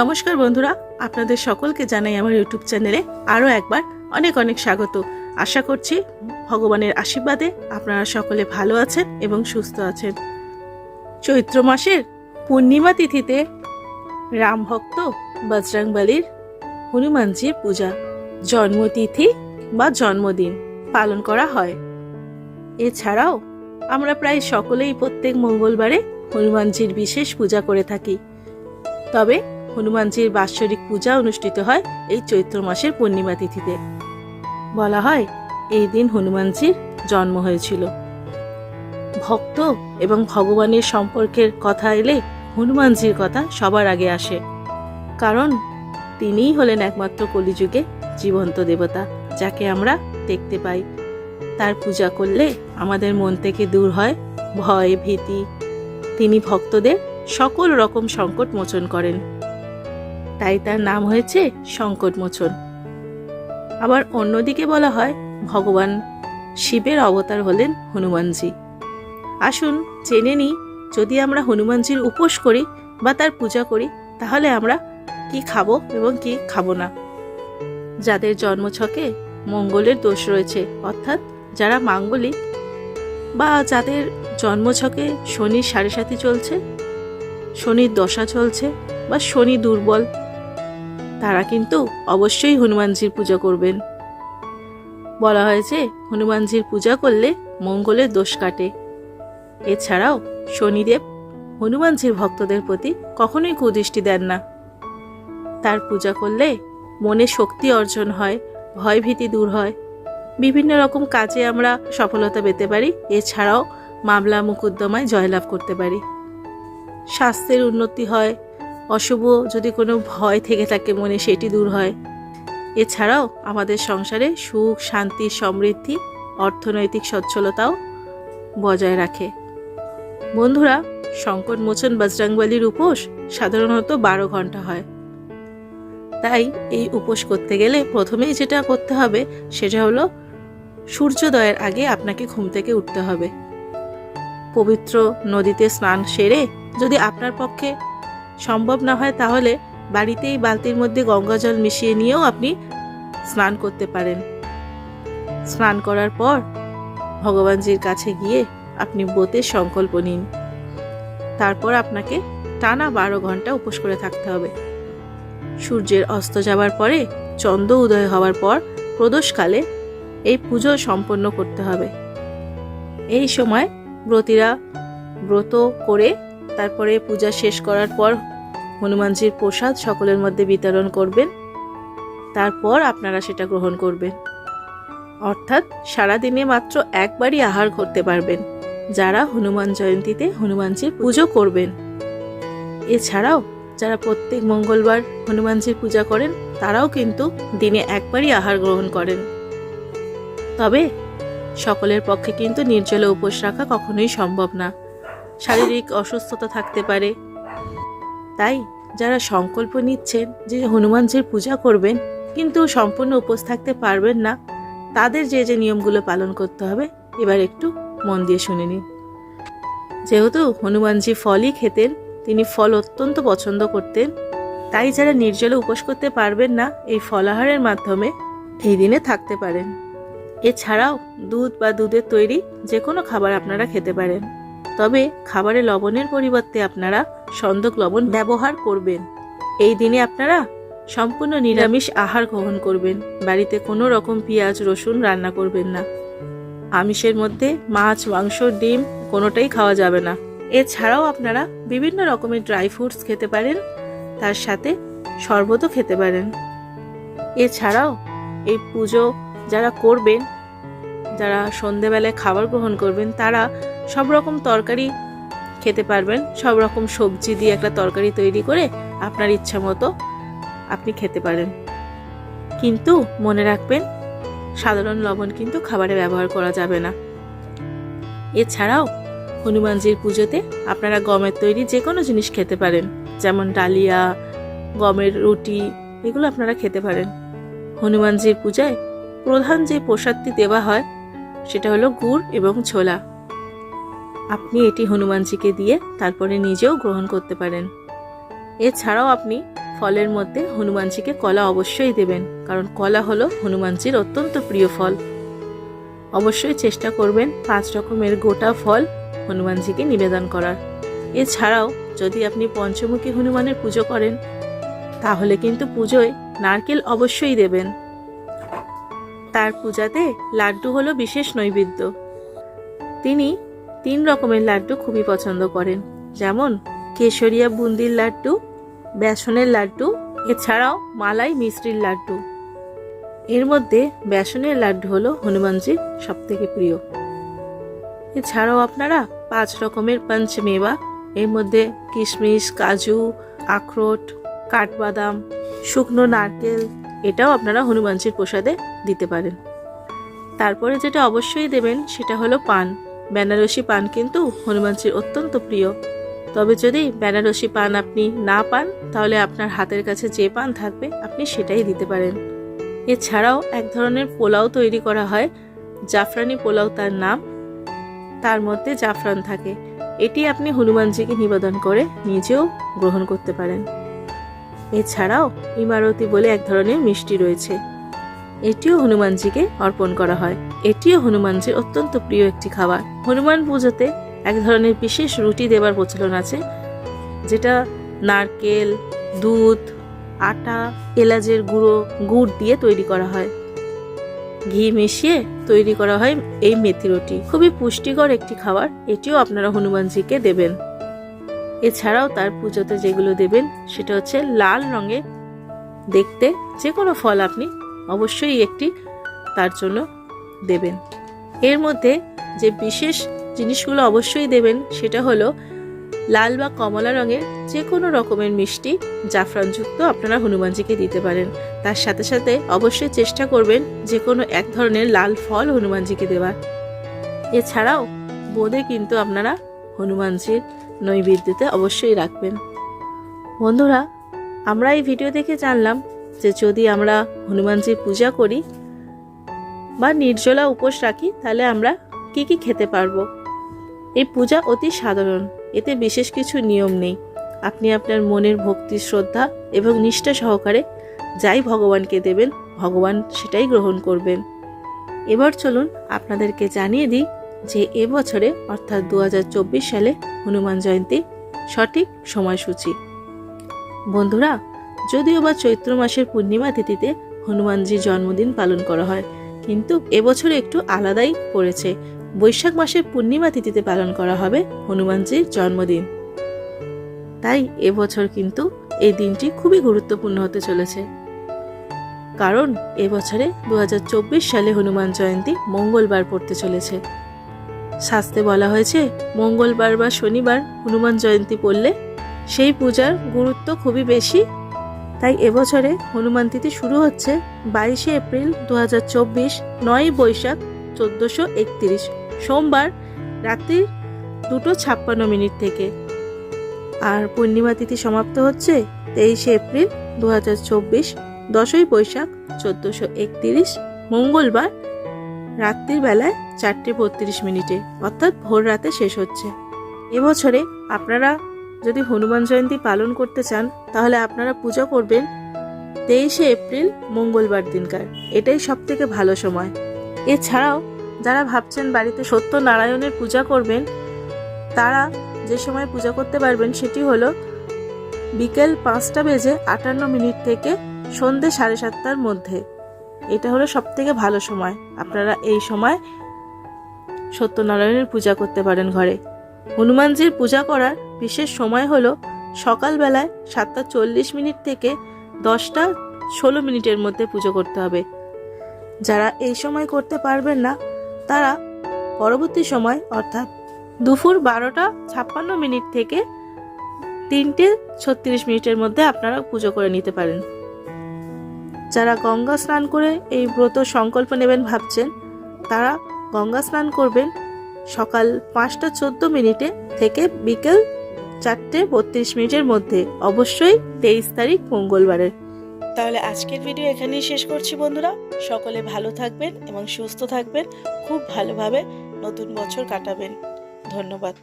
নমস্কার বন্ধুরা, আপনাদের সকলকে জানাই আমার ইউটিউব চ্যানেলে আরও একবার অনেক অনেক স্বাগত। আশা করছি ভগবানের আশীর্বাদে আপনারা সকলে ভালো আছেন এবং সুস্থ আছেন। চৈত্র মাসের পূর্ণিমা তিথিতে রামভক্ত বজরংবলীর হনুমানজির পূজা, জন্মতিথি বা জন্মদিন পালন করা হয়। এছাড়াও আমরা প্রায় সকলেই প্রত্যেক মঙ্গলবারে হনুমানজির বিশেষ পূজা করে থাকি। তবে হনুমানজির বাৎসরিক পূজা অনুষ্ঠিত হয় এই চৈত্র মাসের পূর্ণিমা তিথিতে। বলা হয়, এই দিন হনুমানজির জন্ম হয়েছিল। ভক্ত এবং ভগবানের সম্পর্কের কথা এলে হনুমানজির কথা সবার আগে আসে। কারণ তিনিই হলেন একমাত্র কলিযুগে জীবন্ত দেবতা, যাকে আমরা দেখতে পাই। তার পূজা করলে আমাদের মন থেকে দূর হয় ভয়, ভীতি। তিনি ভক্তদের সকল রকম সংকট মোচন করেন। তাই তার নাম হয়েছে সংকট মোচন। আবার অন্যদিকে বলা হয় ভগবান শিবের অবতার হলেন হনুমানজি। আসুন, জেনে নিই, যদি আমরা হনুমানজির উপোস করি বা তার পূজা করি, তাহলে আমরা কি খাব এবং কি খাব না? যাদের জন্মছকে মঙ্গলের দোষ রয়েছে, অর্থাৎ যারা মাঙ্গলিক বা যাদের জন্মছকে শনির সাড়ে সাথী চলছে, শনির দশা চলছে বা শনি দুর্বল তারা কিন্তু অবশ্যই হনুমানজির পূজা করবেন। বলা হয়েছে, হনুমানজির পূজা করলে মঙ্গলের দোষ কাটে। এছাড়াও শনিদেব হনুমানজির ভক্তদের প্রতি কখনোই কুদৃষ্টি দেন না। তার পূজা করলে মনে শক্তি অর্জন হয়, ভয়ভীতি দূর হয়। বিভিন্ন রকম কাজে আমরা সফলতা পেতে পারি, এছাড়াও মামলা মোকদ্দমায় জয়লাভ করতে পারি। স্বাস্থ্যের উন্নতি হয় অশুভ যদি কোনো ভয় থেকে থাকে মনে সেটি দূর হয়। এছাড়াও আমাদের সংসারে সুখ, শান্তি, সমৃদ্ধি, অর্থনৈতিক সচ্ছলতাও বজায় রাখে। বন্ধুরা, সংকট মোচন বজরংবলির উপোস সাধারণত বারো ঘণ্টা হয়। তাই এই উপোস করতে গেলে প্রথমেই যেটা করতে হবে, সেটা হলো সূর্যোদয়ের আগে আপনাকে ঘুম থেকে উঠতে হবে। পবিত্র নদীতে স্নান সেরে যদি আপনার পক্ষে সম্ভব না হয় তাহলে বাড়িতেই বালতির মধ্যে গঙ্গা জল মিশিয়ে নিয়েও আপনি স্নান করতে পারেন। স্নান করার পর ভগবানজির কাছে গিয়ে আপনি বোতের সংকল্প নিন। তারপর আপনাকে টানা বারো ঘণ্টা উপোস করে থাকতে হবে। সূর্যের অস্ত যাবার পরে চন্দ্র উদয় হওয়ার পর প্রদোষকালে এই পুজো সম্পন্ন করতে হবে। এই সময় ব্রতীরা ব্রত করে তারপরে পূজা শেষ করার পর হনুমানজির প্রসাদ সকলের মধ্যে বিতরণ করবেন। তারপর আপনারা সেটা গ্রহণ করবেন। অর্থাৎ সারাদিনে মাত্র একবারই আহার করতে পারবেন। যারা হনুমান জয়ন্তীতে হনুমানজির পুজো করবেন। এছাড়াও যারা প্রত্যেক মঙ্গলবার হনুমানজির পূজা করেন, তারাও কিন্তু দিনে একবারই আহার গ্রহণ করেন। তবে সকলের পক্ষে কিন্তু নির্জলে উপোস রাখা কখনোই সম্ভব না। শারীরিক অসুস্থতা থাকতে পারে তাই যারা সংকল্প নিচ্ছেন যে হনুমানজির পূজা করবেন, কিন্তু সম্পূর্ণ উপোস থাকতে পারবেন না, তাদের যে যে নিয়মগুলো পালন করতে হবে, এবার একটু মন দিয়ে শুনে নিন। যেহেতু হনুমানজি ফলই খেতেন, তিনি ফল অত্যন্ত পছন্দ করতেন, তাই যারা নির্জলে উপোস করতে পারবেন না, এই ফলাহারের মাধ্যমে এই দিনে থাকতে পারেন। এছাড়াও দুধ বা দুধের তৈরি যে কোনো খাবার আপনারা খেতে পারেন। তবে খাবারে লবণের পরিবর্তে আপনারা সন্দক লবণ ব্যবহার করবেন। এই দিনে আপনারা সম্পূর্ণ নিরামিষ আহার গ্রহণ করবেন। বাড়িতে কোনো রকম পেঁয়াজ, রসুন রান্না করবেন না। আমিষের মধ্যে মাছ, মাংস, ডিম কোনোটাই খাওয়া যাবে না। এছাড়াও আপনারা বিভিন্ন রকমের ড্রাই ফ্রুটস খেতে পারেন, তার সাথে শরবতও খেতে পারেন। এছাড়াও এই পুজো যারা করবেন, যারা সন্ধেবেলায় খাবার গ্রহণ করবেন, তারা সব রকম তরকারি খেতে পারবেন। সব রকম সবজি দিয়ে একটা তরকারি তৈরি করে আপনার ইচ্ছা মতো আপনি খেতে পারেন। কিন্তু মনে রাখবেন, সাধারণ লবণ কিন্তু খাবারে ব্যবহার করা যাবে না। এছাড়াও হনুমানজির পুজোতে আপনারা গমের তৈরি যে কোনো জিনিস খেতে পারেন। যেমন ডালিয়া, গমের রুটি, এগুলো আপনারা খেতে পারেন। হনুমানজির পূজায় প্রধান যে প্রসাদটি দেওয়া হয়, সেটা হলো গুড় এবং ছোলা। আপনি এটি হনুমানজিকে দিয়ে তারপরে নিজেও গ্রহণ করতে পারেন। এছাড়াও আপনি ফলের মধ্যে হনুমানজিকে কলা অবশ্যই দেবেন, কারণ কলা হলো হনুমানজির অত্যন্ত প্রিয় ফল। অবশ্যই চেষ্টা করবেন পাঁচ রকমের গোটা ফল হনুমানজিকে নিবেদন করার। এছাড়াও যদি আপনি পঞ্চমুখী হনুমানের পুজো করেন, তাহলে কিন্তু পুজোয় নারকেল অবশ্যই দেবেন। তার পূজাতে লাড্ডু হলো বিশেষ নৈবেদ্য। তিনি তিন রকমের লাড্ডু খুবই পছন্দ করেন। যেমন কেশরিয়া বুন্দির লাড্ডু, বেসনের লাড্ডু, এছাড়াও মালাই মিষ্টির লাড্ডু। এর মধ্যে বেসনের লাড্ডু হলো হনুমানজির সবথেকে প্রিয়। এছাড়াও আপনারা পাঁচ রকমের পঞ্চমেবা, এর মধ্যে কিশমিশ, কাজু, আখরোট, কাঠবাদাম, শুকনো নারকেল, এটাও আপনারা হনুমানজির প্রসাদে দিতে পারেন। তারপরে যেটা অবশ্যই দেবেন সেটা হলো পান। বেনারসি পান কিন্তু হনুমানজির অত্যন্ত প্রিয়। তবে যদি বেনারসি পান আপনি না পান, তাহলে আপনার হাতের কাছে যে পান থাকবে, আপনি সেটাই দিতে পারেন। এছাড়াও এক ধরনের পোলাও তৈরি করা হয়, জাফরানি পোলাও তার নাম। তার মধ্যে জাফরান থাকে। এটি আপনি হনুমানজিকে নিবেদন করে নিজেও গ্রহণ করতে পারেন। এছাড়াও ইমারতি বলে এক ধরনের মিষ্টি রয়েছে। এটিও হনুমানজিকে অর্পণ করা হয়। এটিও হনুমানজির অত্যন্ত প্রিয় একটি খাবার। হনুমান পুজোতে এক ধরনের বিশেষ রুটি দেবার প্রচলন আছে, যেটা নারকেল, দুধ, আটা, এলাচের গুঁড়ো, গুড় দিয়ে তৈরি করা হয়। ঘি মিশিয়ে তৈরি করা হয় এই মেথি রুটি। খুবই পুষ্টিকর একটি খাবার, এটিও আপনারা হনুমানজিকে দেবেন। এছাড়াও তার পুজোতে যেগুলো দেবেন, সেটা হচ্ছে লাল রঙের দেখতে যে কোনো ফল আপনি অবশ্যই একটি তার জন্য দেবেন। এর মধ্যে যে বিশেষ জিনিসগুলো অবশ্যই দেবেন, সেটা হলো লাল বা কমলা রঙের যে কোনো রকমের মিষ্টি জাফরানযুক্ত আপনারা হনুমানজিকে দিতে পারেন। তার সাথে সাথে অবশ্যই চেষ্টা করবেন যে কোনো এক ধরনের লাল ফল হনুমানজিকে দেওয়ার। এছাড়াও বোঁদে কিন্তু আপনারা হনুমানজির নৈবেদ্যতে অবশ্যই রাখবেন। বন্ধুরা, আমরা এই ভিডিও দেখে জানলাম যে যদি আমরা হনুমানজির পূজা করি বা নির্জলা উপোস রাখি, তাহলে আমরা কি কি খেতে পারব? এই পূজা অতি সাধারণ, এতে বিশেষ কিছু নিয়ম নেই। আপনি আপনার মনের ভক্তি, শ্রদ্ধা এবং নিষ্ঠা সহকারে যাই ভগবানকে দেবেন, ভগবান সেটাই গ্রহণ করবেন। এবার চলুন আপনাদেরকে জানিয়ে দিই যে এবছরে অর্থাৎ দু হাজার চব্বিশ সালে হনুমান জয়ন্তী সঠিক সময়সূচি। বন্ধুরা যদিও বা চৈত্র মাসের পূর্ণিমা তিথিতে হনুমানজির জন্মদিন পালন করা হয়, কিন্তু এবছর একটু আলাদাই পড়েছে। বৈশাখ মাসের পূর্ণিমা তিথিতে পালন করা হবে হনুমানজির জন্মদিন। তাই এবছর কিন্তু এই দিনটি খুবই গুরুত্বপূর্ণ হতে চলেছে। কারণ এবছরে দু হাজার চব্বিশ সালে হনুমান জয়ন্তী মঙ্গলবার পড়তে চলেছে। শাস্তে বলা হয়েছে, মঙ্গলবার বা শনিবার হনুমান জয়ন্তী পড়লে সেই পূজার গুরুত্ব খুবই বেশি তাই এবছরে হনুমান তিথি শুরু হচ্ছে বাইশে এপ্রিল দু হাজার চব্বিশ নয় বৈশাখ চোদ্দোশো একত্রিশ, সোমবার রাত্রি দুটো ছাপ্পান্ন মিনিট থেকে। আর পূর্ণিমা তিথি সমাপ্ত হচ্ছে তেইশে এপ্রিল দু হাজার চব্বিশ, দশই বৈশাখ চোদ্দোশো একত্রিশ, মঙ্গলবার রাত্রির বেলায় চারটে বত্রিশ মিনিটে, অর্থাৎ ভোর রাতে শেষ হচ্ছে। এবছরে আপনারা যদি হনুমান জয়ন্তী পালন করতে চান, তাহলে আপনারা পূজা করবেন তেইশে এপ্রিল, মঙ্গলবার দিনকার। এটাই সব থেকে ভালো সময়। এছাড়াও, যারা ভাবছেন বাড়িতে সত্যনারায়ণের পূজা করবেন, তারা যে সময় পূজা করতে পারবেন সেটি হলো বিকেল পাঁচটা বেজে আটান্ন মিনিট থেকে সন্ধে সাড়ে সাতটার মধ্যে। এটা হলো সব থেকে ভালো সময়। আপনারা এই সময় সত্যনারায়ণের পূজা করতে পারেন ঘরে। হনুমানজির পূজা করার বিশেষ সময় হলো সকালবেলায় সাতটা চল্লিশ মিনিট থেকে দশটা ষোলো মিনিটের মধ্যে পুজো করতে হবে। যারা এই সময় করতে পারবেন না, তারা পরবর্তী সময়, অর্থাৎ দুপুর বারোটা ছাপ্পান্ন মিনিট থেকে তিনটে ছত্রিশ মিনিটের মধ্যে আপনারা পুজো করে নিতে পারেন। যারা গঙ্গা স্নান করে এই ব্রত সংকল্প নেবেন ভাবছেন, তারা গঙ্গা স্নান করবেন সকাল পাঁচটা চোদ্দ মিনিটে থেকে বিকেল চারটে বত্রিশ মিনিটের মধ্যে, অবশ্যই তেইশ তারিখ মঙ্গলবারের। তাহলে আজকের ভিডিও এখানেই শেষ করছি বন্ধুরা। সকলে ভালো থাকবেন এবং সুস্থ থাকবেন। খুব ভালোভাবে নতুন বছর কাটাবেন। ধন্যবাদ।